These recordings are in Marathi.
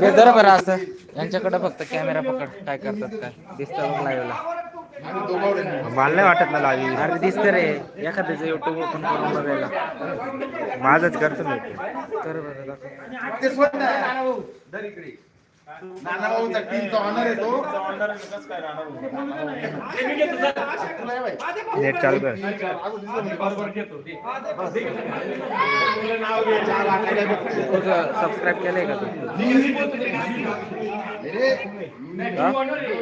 बेदर बरं असं. यांच्याकडे फक्त कॅमेरा पकड काय करतात काय? दिसतं बघ लाईव्हला. मला नाही वाटत ना लावी अरे दिसतं रे. एखाद्याचं युट्यूब ओपन करून बघायला. माझंच करतो मी. कर बरं दाखव ते. स्वतः आहे. नाना भाऊ, धर इकडे. नाना भाऊचा टीमचा ऑनर आहे तो हे. नेट चालू कर. तुझं सबस्क्राईब केलंय का तू?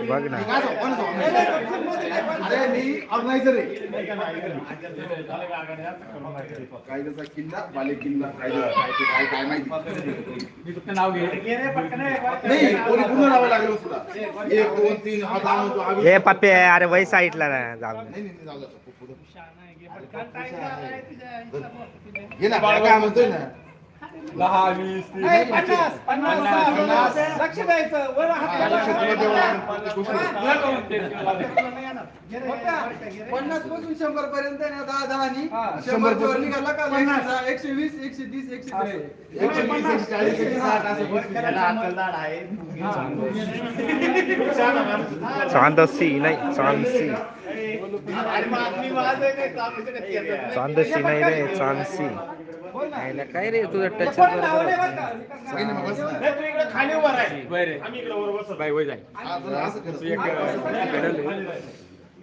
बघ ना. ऑर्गनायझर किल्ला बाले किल्ला काय काय माहिती? नावं तीन हा पप्पे अरे वय साईडला ना जाऊ दे. नाही नाही नाही, जाऊ दे. पुढं. घे ना काय म्हणतोय ना नाही, पन्नास पन्नास. पन्नास. लक्ष द्यायचं वर हात हा. पन्नासपासून शंभर पर्यंत आहे ना दहा दहा हा, शंभर वर निघाला का? एकशे दहा, एकशे वीस एकशे तीस एकशे एकशे वीस, एकशे चाळीस, एकशे साठ असं गोष्टी. चांदसी नाही चांदसी चांदसी नाही रे चांदसी नाही, ना. हा, तुला असं कर. मी इथं राहतो, तुम्ही इथं बसा, म्हणजे प्रत्येक एक- एक- एक कोणाला शंभर का? तुझं ऐकून कोणी बोलू शकत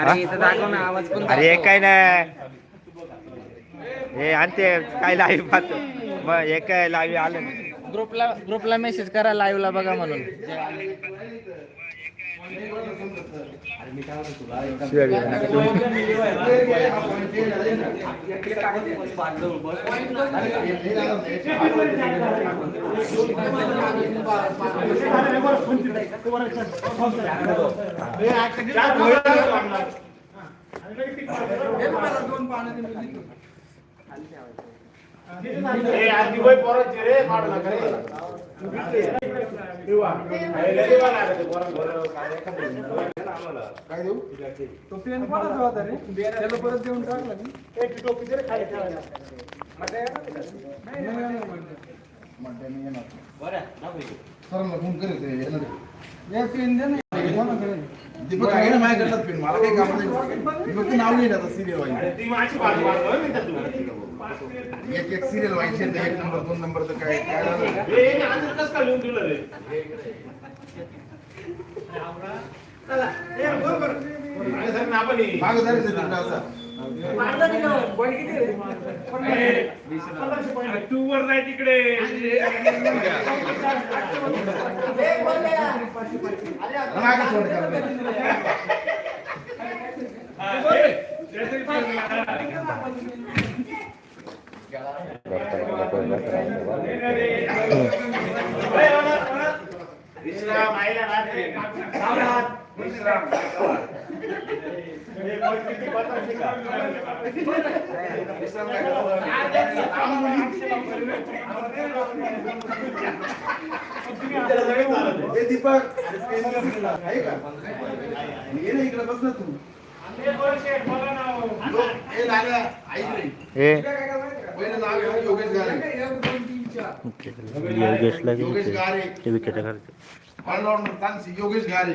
अरे इथं दाखव ना आवाज पण अरे हे काय नाही. हे आणि ते काय लावी पाहतो. मग हे काय लावी आलं. ग्रुपला ग्रुपला मेसेज करा लाईव्हला बघा म्हणून. दोन पानं ते मी काय देऊ तो पेन कोणाचा होता रे त्याला परत देऊन टाकला मी नाही येणार म्हणजे. मध्याने येणार. सरांना फोन करेल ते येणार पेन दे ना दीपक आहे ना माझ्याकडे पिन मला काही काम नाही. फक्त नाव लिहिलं आता सिरियल वाईज. एक एक सिरियल वाईज एक नंबर दोन नंबर तर काय काय झालं? मागं जायचं तिकडं असं. मागं सोड जरा. ए, दीपक आहे का ये ना इकडे बस ना तू ए, लाल्या, ऐक रे. हे पहिलं नाव आहे योगेश गारे एक दोन तीन चार योगेशला योगेश गारे ते विकेट घालते ऑलराऊंडर चांगली योगेश गारे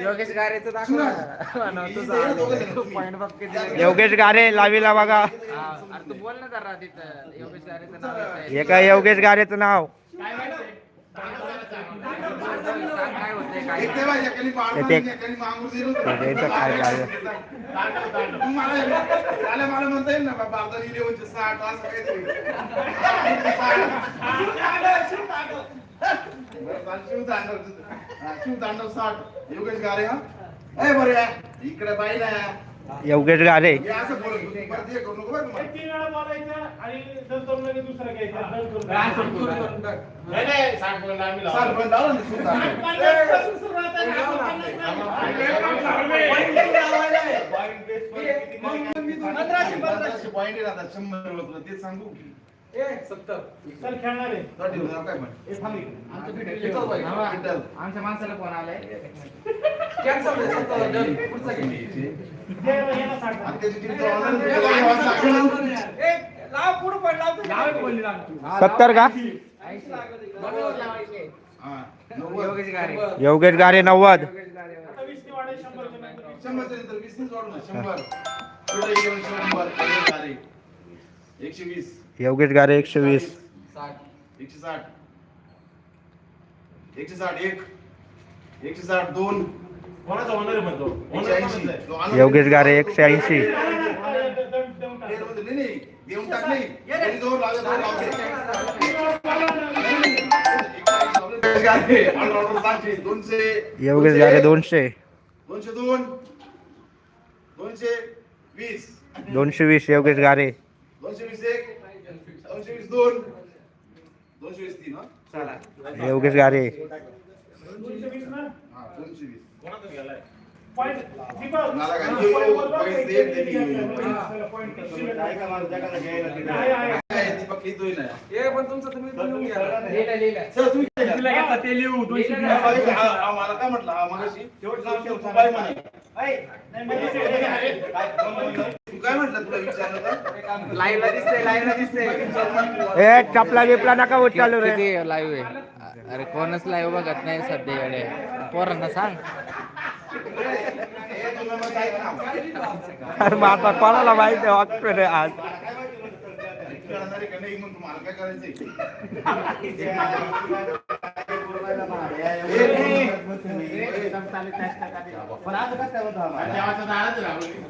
योगेश गारेचं दाखव. गारे लावीला बघा. अरे तू बोल ना जरा तिथं. योगेश गारेचं नाव. हे काय योगेश गारेचं नाव सांग काय होतंय काय एक तेव्हा एकाने पाडून ते- त्यांचं काय झालं? शिवतांडव साठ योगेश गारे हा? ए बरे इकडे पाहिजे योगेश गारे. हे हे. हे. विठ्ठल. आमच्या माणसाला फोन आलाय. सत्तर का? योगेश गारे नव्वद. शंभर. एकशे वीस योगेश गारे एकशे वीस. एकशे साठ. एकशे साठ एक. एकशे साठ दोन. योगेश गारे एक ऐंशी योगेश गारे दोनशे दोनशे दोन दोनशे वीस दोनशे वीस योगेश गारे दोनशे वीस एक दोनशे वीस दोन दोनशे वीस तीन योगेश गारे दोनशे वीस ना? हा, दोनशे वीस पॉईंट. दीपक, मला काय, पॉईंट यो, यो, बोल बघ, पॉईंट किती- दे, किती दे, आहे, दे. पॉईंट. पॉईंट किती आहे? आहे, आहे. काय दीपक लिहितोय ना हे पण तुमचं तुम्ही लिहून घ्या. तुला घेतला ते लिहू, दोनशे लिहिलं ना. मला काय म्हटलं हा मगाशी तू काय म्हणे नाही, ते- तू काय म्हटलं तुला विचारलं का लाईव्हला दिसतंय लाईव्हला दिसतंय ए बिपला नका उचलू रे लाईव्ह आहे अरे कोणच लाईव्ह बघत नाही सध्या येडे पोरांना सांग हे. अरे मग आता कोणाला माहिती आहे वागतोय रे आज पण आज कसं काय होतं आम्हाला?